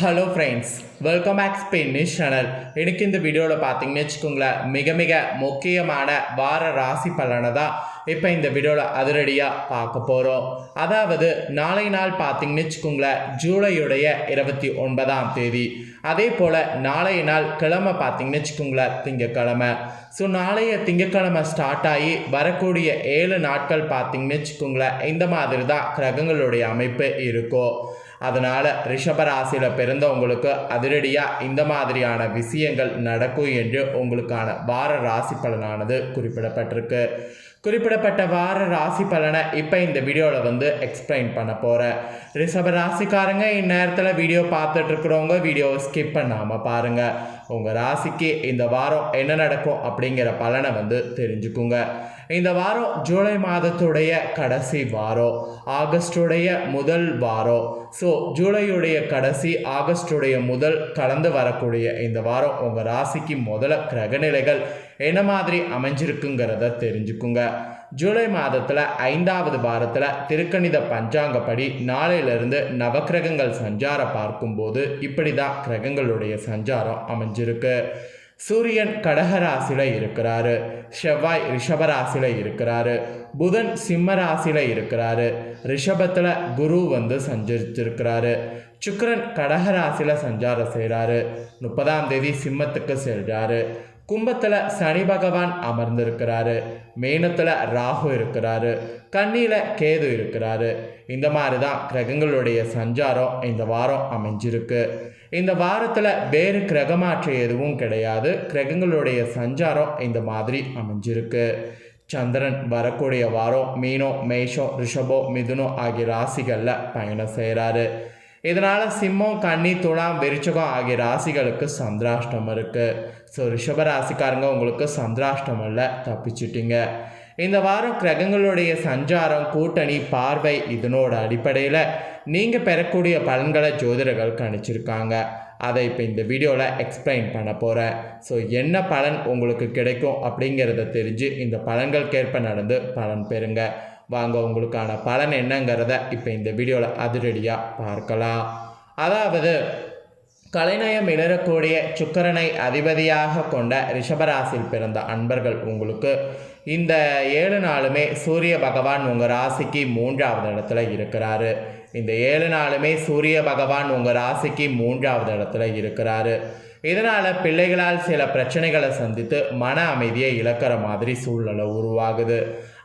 Hello friends welcome back Spanish channel எனக்கு இந்த வீடியோவில் பார்த்தீங்கன்னு வச்சுக்கோங்களேன் மிக மிக முக்கியமான வார ராசி பலனை தான் இப்போ இந்த வீடியோவில் அதிரடியாக பார்க்க போகிறோம் அதாவது நாளை நாள் பார்த்தீங்கன்னு வச்சுக்கோங்களேன் ஜூலையுடைய இருபத்தி ஒன்பதாம் தேதி. அதே போல் நாளைய நாள் கிழமை பார்த்தீங்கன்னு வச்சுக்கோங்களேன் திங்கக்கிழமை. ஸோ நாளைய திங்கக்கிழமை ஸ்டார்ட் ஆகி வரக்கூடிய ஏழு நாட்கள் பார்த்தீங்கன்னு வச்சுக்கோங்களேன் இந்த மாதிரி தான் கிரகங்களுடைய அமைப்பு இருக்கும். அதனால் ரிஷபராசியில் பிறந்தவங்களுக்கு அதிரடியாக இந்த மாதிரியான விஷயங்கள் நடக்கும் என்று உங்களுக்கான வார ராசி பலனானது குறிப்பிடப்பட்டிருக்கு. குறிப்பிடப்பட்ட வார ராசி பலனை இப்போ இந்த வீடியோவில் வந்து எக்ஸ்பிளைன் பண்ண போகிறேன் ரிஷப ராசிக்காரங்க இந்நேரத்தில் வீடியோ பார்த்துட்டு இருக்கிறவங்க வீடியோவை ஸ்கிப் பண்ணாமல் பாருங்கள் உங்கள் ராசிக்கு இந்த வாரம் என்ன நடக்கும் அப்படிங்கிற பலனை வந்து தெரிஞ்சுக்குங்க. இந்த வாரம் ஜூலை மாதத்துடைய கடைசி வாரம் ஆகஸ்டுடைய முதல் வாரம். ஸோ ஜூலையுடைய கடைசி ஆகஸ்டுடைய முதல் கலந்து வரக்கூடிய இந்த வாரம் உங்கள் ராசிக்கு முதல்ல கிரகநிலைகள் என்ன மாதிரி அமைஞ்சிருக்குங்கிறத தெரிஞ்சுக்குங்க. ஜூலை மாதத்தில் ஐந்தாவது வாரத்தில் திருக்கணித பஞ்சாங்கப்படி நாளையிலிருந்து நவக்கிரகங்கள் சஞ்சாரம் பார்க்கும்போது இப்படி தான் கிரகங்களுடைய சஞ்சாரம் அமைஞ்சிருக்கு. சூரியன் கடகராசியில் இருக்கிறாரு. செவ்வாய் ரிஷபராசியில் இருக்கிறாரு. புதன் சிம்ம ராசியில் இருக்கிறாரு. ரிஷபத்தில் குரு வந்து சஞ்சரிச்சிருக்கிறாரு. சுக்கரன் கடகராசியில் சஞ்சாரம் செய்கிறாரு முப்பதாம் தேதி சிம்மத்துக்கு செல்கிறாரு கும்பத்தில் சனி பகவான் அமர்ந்திருக்கிறாரு. மேனத்தில் ராகு இருக்கிறாரு. கண்ணியில் கேது இருக்கிறாரு. இந்த மாதிரி தான் கிரகங்களுடைய சஞ்சாரம் இந்த வாரம் அமைஞ்சிருக்கு. இந்த வாரத்தில் வேறு கிரகமாற்றம் எதுவும் கிடையாது. கிரகங்களுடைய சஞ்சாரம் இந்த மாதிரி அமைஞ்சிருக்கு. சந்திரன் வரக்கூடிய வாரம் மீனோ மேஷோ ரிஷபோ மிதுனோ ஆகிய ராசிகளில் பயணம் செய்கிறாரு இதனால் சிம்மம் கன்னி துலாம் விருச்சகம் ஆகிய ராசிகளுக்கு சந்திராஷ்டம் இருக்குது ஸோ ரிஷப ராசிக்காரங்க உங்களுக்கு சந்திராஷ்டம் இல்லை தப்பிச்சிட்டிங்க. இந்த வாரம் கிரகங்களுடைய சஞ்சாரம் கூட்டணி பார்வை இதனோட அடிப்படையில் நீங்கள் பெறக்கூடிய பலன்களை ஜோதிடர்கள் கணிச்சிருக்காங்க. அதை இப்போ இந்த வீடியோவில் எக்ஸ்பிளைன் பண்ண போகிறேன் ஸோ என்ன பலன் உங்களுக்கு கிடைக்கும் அப்படிங்கிறத தெரிஞ்சு இந்த பலன்களுக்கேற்ப நடந்து பலன் பெறுங்க. வாங்க உங்களுக்கான பலன் என்னங்கிறத இப்போ இந்த வீடியோவில் அதிரடியாக பார்க்கலாம். அதாவது கலைநயம் இணரக்கூடிய சுக்கரனை அதிபதியாக கொண்ட ரிஷபராசியில் பிறந்த அன்பர்கள் உங்களுக்கு. இந்த ஏழு நாளுமே சூரிய பகவான் உங்கள் ராசிக்கு மூன்றாவது இடத்துல இருக்கிறாரு. இந்த ஏழு நாளுமே சூரிய பகவான் உங்கள் ராசிக்கு மூன்றாவது இடத்துல இருக்கிறாரு. இதனால் பிள்ளைகளால் சில பிரச்சனைகளை சந்தித்து மன அமைதியை இழக்கிற மாதிரி சூழ்நிலை உருவாகுது.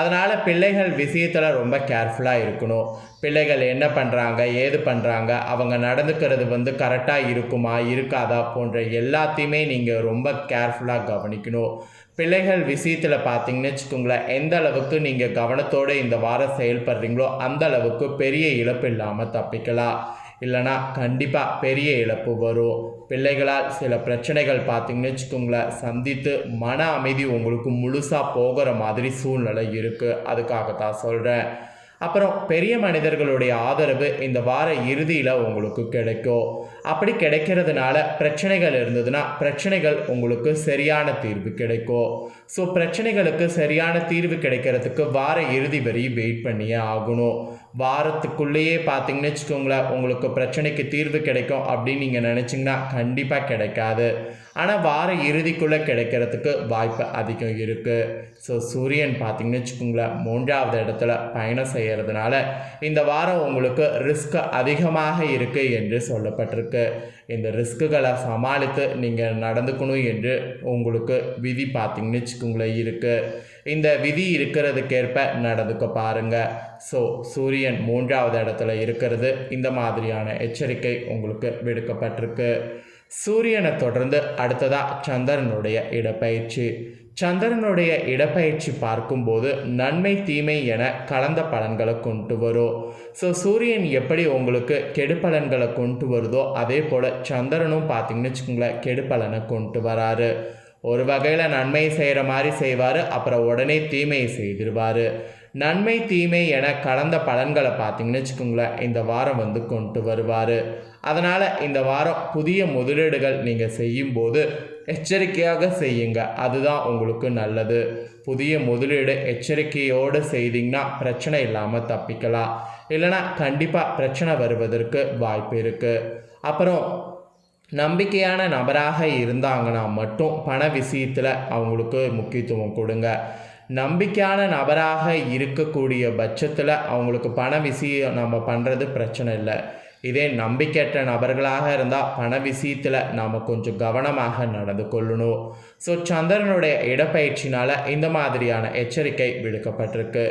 அதனால் பிள்ளைகள் விஷயத்தில் ரொம்ப கேர்ஃபுல்லாக இருக்கணும். பிள்ளைகள் என்ன பண்ணுறாங்க ஏது பண்ணுறாங்க அவங்க நடந்துக்கிறது வந்து கரெக்டாக இருக்குமா இருக்காதா போன்ற எல்லாத்தையுமே நீங்கள் ரொம்ப கேர்ஃபுல்லாக கவனிக்கணும். பிள்ளைகள் விஷயத்தில் பார்த்தீங்கன்னு வச்சுக்கோங்களேன் எந்த அளவுக்கு நீங்கள் கவனத்தோடு இந்த வாரம் செயல்படுறீங்களோ அந்த அளவுக்கு பெரிய இழப்பு இல்லாமல் தப்பிக்கலாம். இல்லைனா கண்டிப்பாக பெரிய இழப்பு வரும். பிள்ளைகளால் சில பிரச்சனைகள் பார்த்திங்கன்னு வச்சுக்கோங்களேன் சந்தித்து மன அமைதி உங்களுக்கு முழுசாக போகிற மாதிரி சூழ்நிலை இருக்குது அதுக்காக தான் சொல்கிறேன் அப்புறம் பெரிய மனிதர்களுடைய ஆதரவு இந்த வார இறுதியில் உங்களுக்கு கிடைக்கும். அப்படி கிடைக்கிறதுனால பிரச்சனைகள் இருந்ததுன்னா பிரச்சனைகள் உங்களுக்கு சரியான தீர்வு கிடைக்கும். ஸோ பிரச்சனைகளுக்கு சரியான தீர்வு கிடைக்கிறதுக்கு வார இறுதி வரி வெயிட் பண்ணியே ஆகணும். வாரத்துக்குள்ளேயே பார்த்தீங்கன்னு வச்சுக்கோங்களேன் உங்களுக்கு பிரச்சனைக்கு தீர்வு கிடைக்கும் அப்படின்னு நீங்கள் நினச்சிங்கன்னா கண்டிப்பாக கிடைக்காது. ஆனால் வார இறுதிக்குள்ளே கிடைக்கிறதுக்கு வாய்ப்பு அதிகம் இருக்குது ஸோ சூரியன் பார்த்தீங்கன்னு வச்சுக்கோங்களேன் மூன்றாவது இடத்துல பயணம் செய்கிறதுனால இந்த வாரம் உங்களுக்கு ரிஸ்க் அதிகமாக இருக்குது என்று சொல்லப்பட்டிருக்கு. இந்த ரிஸ்க்குகளை சமாளித்து நீங்கள் நடந்துக்கணும் என்று உங்களுக்கு விதி பார்த்தீங்கன்னு வச்சுக்கோங்களேன் இருக்குது இந்த விதி இருக்கிறதுக்கேற்ப நடந்துக்க பாருங்கள் ஸோ சூரியன் மூன்றாவது இடத்துல இருக்கிறது. இந்த மாதிரியான எச்சரிக்கை உங்களுக்கு விடுக்கப்பட்டிருக்கு. சூரியனை தொடர்ந்து அடுத்ததாக சந்திரனுடைய இடப்பயிற்சி. சந்திரனுடைய இடப்பயிற்சி பார்க்கும்போது நன்மை தீமை என கலந்த பலன்களை கொண்டு வரும் ஸோ சூரியன் எப்படி உங்களுக்கு கெடுபலன்களை கொண்டு வருதோ அதே போல் சந்திரனும் பார்த்தீங்கன்னு வச்சுக்கோங்களேன் கெடுபலனை கொண்டு வராரு. ஒரு வகையில் நன்மை செய்கிற மாதிரி செய்வார் அப்புறம் உடனே தீமையை செய்திருவார். நன்மை தீமை என கலந்த பலன்களை பார்த்தீங்கன்னு வச்சுக்கோங்களேன் இந்த வாரம் வந்து கொண்டு வருவார். அதனால் இந்த வாரம் புதிய முதலீடுகள் நீங்கள் செய்யும்போது எச்சரிக்கையாக செய்யுங்க. அதுதான் உங்களுக்கு நல்லது. புதிய முதலீடு எச்சரிக்கையோடு செய்தீங்கன்னா பிரச்சனை இல்லாமல் தப்பிக்கலாம். இல்லைனா கண்டிப்பாக பிரச்சனை வருவதற்கு வாய்ப்பு இருக்குது அப்புறம் நம்பிக்கையான நபராக இருந்தாங்கன்னா மட்டும் பண விஷயத்தில் அவங்களுக்கு முக்கியத்துவம் கொடுங்க. நம்பிக்கையான நபராக இருக்கக்கூடிய பட்சத்தில் அவங்களுக்கு பண விஷயம் நம்ம பண்ணுறது பிரச்சனை இல்லை. இதே நம்பிக்கையற்ற நபர்களாக இருந்தால் பண விஷயத்தில் நாம் கொஞ்சம் கவனமாக நடந்து கொள்ளணும். ஸோ சந்திரனுடைய இடப்பயிற்சினால் இந்த மாதிரியான எச்சரிக்கை விடுக்கப்பட்டிருக்கு.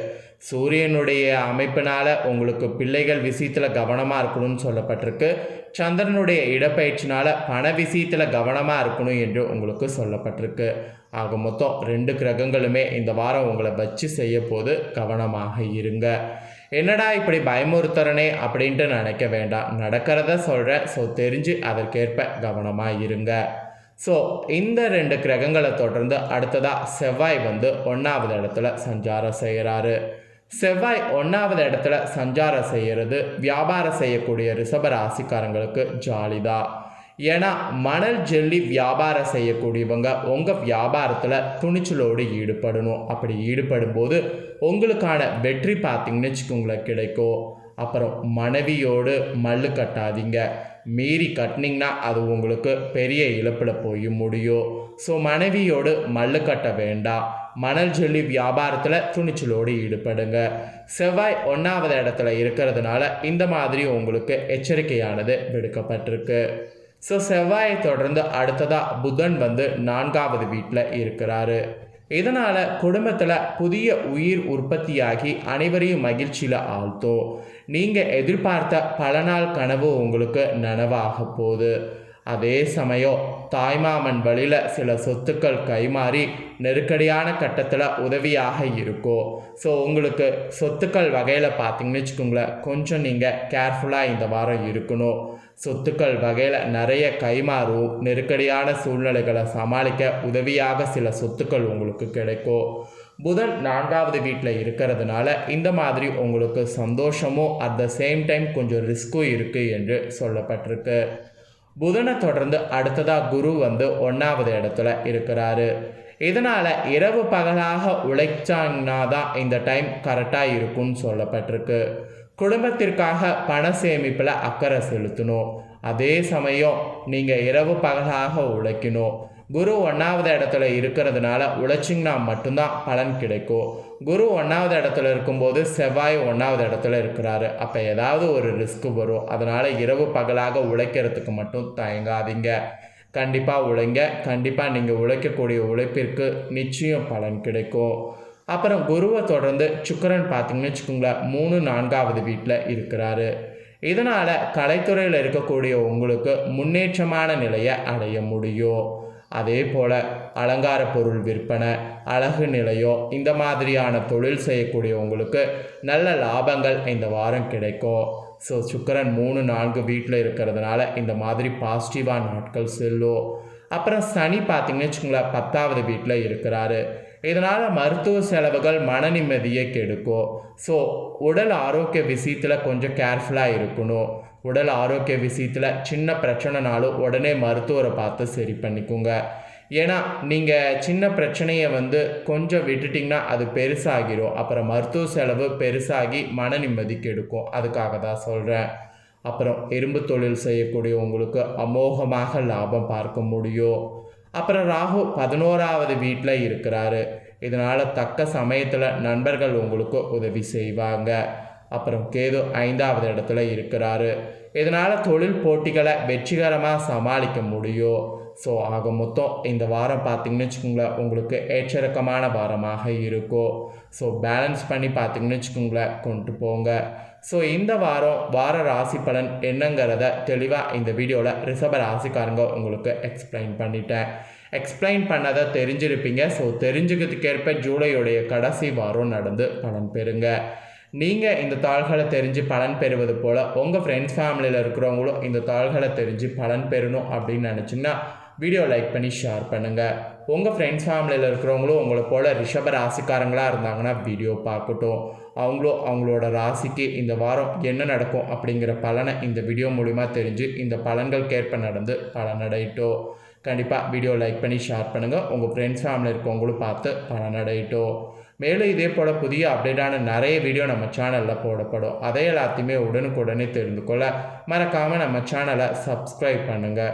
சூரியனுடைய அமைப்பினால் உங்களுக்கு பிள்ளைகள் விஷயத்தில் கவனமாக இருக்கணும்னு சொல்லப்பட்டிருக்கு. சந்திரனுடைய இடப்பயிற்சினால் பண விஷயத்தில் கவனமாக இருக்கணும் என்று உங்களுக்கு சொல்லப்பட்டிருக்கு. ஆக மொத்தம் ரெண்டு கிரகங்களுமே இந்த வாரம் உங்களை வச்சு செய்ய போது கவனமாக இருங்க. என்னடா இப்படி பயமுறுத்துறனே அப்படின்ட்டு நினைக்க வேண்டாம். நடக்கிறத சொல்கிறேன் ஸோ தெரிஞ்சு அதற்கேற்ப கவனமாக இருங்க. ஸோ இந்த ரெண்டு கிரகங்களை தொடர்ந்து அடுத்ததாக செவ்வாய் வந்து ஒன்றாவது இடத்துல சஞ்சாரம் செய்கிறாரு செவ்வாய் ஒன்றாவது இடத்துல சஞ்சாரம் செய்கிறது வியாபாரம் செய்யக்கூடிய ரிஷப ராசிக்காரங்களுக்கு ஜாலிதான் ஏன்னா மணல் ஜெல்லி வியாபாரம் செய்யக்கூடியவங்க உங்கள் வியாபாரத்தில் துணிச்சலோடு ஈடுபடணும். அப்படி ஈடுபடும் போது உங்களுக்கான வெற்றி பார்த்தீங்கன்னு வச்சுக்கோங்களேன் கிடைக்கும் அப்புறம் மனைவியோடு மல்லு கட்டாதீங்க. மீறி கட்டினீங்கன்னா அது உங்களுக்கு பெரிய இழப்பில் போய் முடியும் ஸோ மனைவியோடு மல்லு கட்ட வேண்டாம். மணல் ஜெல்லி வியாபாரத்தில் துணிச்சலோடு ஈடுபடுங்க. செவ்வாய் ஒன்றாவது இடத்துல இருக்கிறதுனால இந்த மாதிரி உங்களுக்கு எச்சரிக்கையானது விடுக்கப்பட்டிருக்கு. ஸோ செவ்வாயை தொடர்ந்து அடுத்ததாக புதன் வந்து நான்காவது வீட்டில் இருக்கிறாரு. இதனால் குடும்பத்தில் புதிய உயிர் உற்பத்தியாகி அனைவரையும் மகிழ்ச்சியில் ஆழ்த்தும். நீங்கள் எதிர்பார்த்த பல நாள் கனவு உங்களுக்கு நனவாக போகுது. அதே சமயம் தாய்மாமன் வழியில் சில சொத்துக்கள் கைமாறி நெருக்கடியான கட்டத்தில் உதவியாக இருக்கும் ஸோ உங்களுக்கு சொத்துக்கள் வகையில் பார்த்தீங்கன்னு வச்சுக்கோங்களேன் கொஞ்சம் நீங்கள் கேர்ஃபுல்லாக இந்த வாரம் இருக்கணும். சொத்துக்கள் வகையில் நிறைய கைமாறும் நெருக்கடியான சூழ்நிலைகளை சமாளிக்க உதவியாக சில சொத்துக்கள் உங்களுக்கு கிடைக்கும். புதன் நான்காவது வீட்டில் இருக்கிறதுனால இந்த மாதிரி உங்களுக்கு சந்தோஷமும் அட் த சேம் டைம் கொஞ்சம் ரிஸ்க்கும் இருக்குது என்று சொல்லப்பட்டிருக்கு. புதனை தொடர்ந்து அடுத்ததாக குரு வந்து ஒன்றாவது இடத்துல இருக்கிறாரு. இதனால் இரவு பகலாக உழைச்சாங்கன்னா தான் இந்த டைம் கரெக்டாக இருக்கும்னு சொல்லப்பட்டிருக்கு. குடும்பத்திற்காக பண சேமிப்பில் அக்கறை செலுத்தணும். அதே சமயம் நீங்கள் இரவு பகலாக உழைக்கணும். குரு ஒன்றாவது இடத்துல இருக்கிறதுனால உழைச்சிங்கன்னா மட்டும்தான் பலன் கிடைக்கும். குரு ஒன்றாவது இடத்துல இருக்கும்போது செவ்வாய் ஒன்றாவது இடத்துல இருக்கிறாரு. அப்போ ஏதாவது ஒரு ரிஸ்க் வரும். அதனால் இரவு பகலாக உழைக்கிறதுக்கு மட்டும் தயங்காதீங்க. கண்டிப்பாக உழைங்க. கண்டிப்பாக நீங்கள் உழைக்கக்கூடிய உழைப்பிற்கு நிச்சயம் பலன் கிடைக்கும். அப்புறம் குருவை தொடர்ந்து சுக்கரன் பார்த்தீங்கன்னு வச்சுக்கோங்களேன் மூணு நான்காவது வீட்டில் இருக்கிறாரு. இதனால் கலைத்துறையில் இருக்கக்கூடிய உங்களுக்கு முன்னேற்றமான நிலையை அடைய முடியும். அதே போல் அலங்கார பொருள் விற்பனை அழகு நிலையோ இந்த மாதிரியான தொழில் செய்யக்கூடியவங்களுக்கு நல்ல லாபங்கள் இந்த வாரம் கிடைக்கும். ஸோ சுக்கரன் மூணு நான்கு வீட்டில் இருக்கிறதுனால இந்த மாதிரி பாசிட்டிவான நாட்கள் செல்லும். அப்புறம் சனி பார்த்திங்கன்னு வச்சுக்கோங்களேன் பத்தாவது வீட்டில் இருக்கிறாரு. இதனால் மருத்துவ செலவுகள் மன நிம்மதியை கெடுக்கும் ஸோ உடல் ஆரோக்கிய விஷயத்தில் கொஞ்சம் கேர்ஃபுல்லாக இருக்கணும். உடல் ஆரோக்கிய விஷயத்தில் சின்ன பிரச்சனைனாலும் உடனே மருத்துவரை பார்த்து சரி பண்ணிக்கோங்க. ஏன்னா நீங்கள் சின்ன பிரச்சனையை வந்து கொஞ்சம் விட்டுட்டிங்கன்னா அது பெருசாகிடும் அப்புறம் மருத்துவ செலவு பெருசாகி மன நிம்மதி கெடுக்கும். அதுக்காக தான் சொல்கிறேன் அப்புறம் இரும்பு தொழில் செய்யக்கூடிய உங்களுக்கு அமோகமாக லாபம் பார்க்க முடியும். அப்புறம் ராகு பதினோராவது வீட்டில் இருக்கிறாரு. இதனால் தக்க சமயத்தில் நண்பர்கள் உங்களுக்கு உதவி செய்வாங்க. அப்புறம் கேது ஐந்தாவது இடத்துல இருக்கிறாரு. இதனால் தொழில் போட்டிகளை வெற்றிகரமாக சமாளிக்க முடியும். ஸோ ஆக மொத்தம் இந்த வாரம் பார்த்தீங்கன்னு வச்சுக்கோங்களேன் உங்களுக்கு ஏற்றிறக்கமான வாரமாக இருக்கும். ஸோ பேலன்ஸ் பண்ணி பார்த்தீங்கன்னு வச்சுக்கோங்களேன் கொண்டு போங்க. ஸோ இந்த வாரம் வார ராசி பலன் என்னங்கிறத தெளிவாக இந்த வீடியோவில் ரிஷப ராசிக்காரங்க உங்களுக்கு எக்ஸ்பிளைன் பண்ணிட்டேன். எக்ஸ்பிளைன் பண்ணதை தெரிஞ்சிருப்பீங்க. ஸோ தெரிஞ்சுக்கிறதுக்கேற்ப ஜூலையுடைய கடைசி வாரம் நடந்து பலன் பெறுங்க. நீங்கள் இந்த தாள்களை தெரிஞ்சு பலன் பெறுவது போல் உங்கள் ஃப்ரெண்ட்ஸ் ஃபேமிலியில் இருக்கிறவங்களும் இந்த தாள்களை தெரிஞ்சு பலன் பெறணும் அப்படின்னு நினச்சிங்கன்னா வீடியோ லைக் பண்ணி ஷேர் பண்ணுங்கள் உங்கள் ஃப்ரெண்ட்ஸ் ஃபேமிலியில் இருக்கிறவங்களும் உங்களை போல் ரிஷப ராசிக்காரங்களாக இருந்தாங்கன்னா வீடியோ பார்க்கட்டும். அவங்களும் அவங்களோட ராசிக்கு இந்த வாரம் என்ன நடக்கும் அப்படிங்கிற பலனை இந்த வீடியோ மூலிமா தெரிஞ்சு இந்த பலன்களுக்கேற்ப நடந்து பலனடையிட்டோம். கண்டிப்பாக வீடியோ லைக் பண்ணி ஷேர் பண்ணுங்கள் உங்கள் ஃப்ரெண்ட்ஸ் ஃபேமிலி இருக்கவங்களும் பார்த்து பலனடையிட்டோம். மேலும் இதே போல் புதிய அப்டேட்டான நிறைய வீடியோ நம்ம சேனலில் போடப்படும். அதை எல்லாத்தையுமே உடனுக்குடனே தெரிந்து கொள்ள மறக்காமல் நம்ம சேனலை சப்ஸ்கிரைப் பண்ணுங்கள்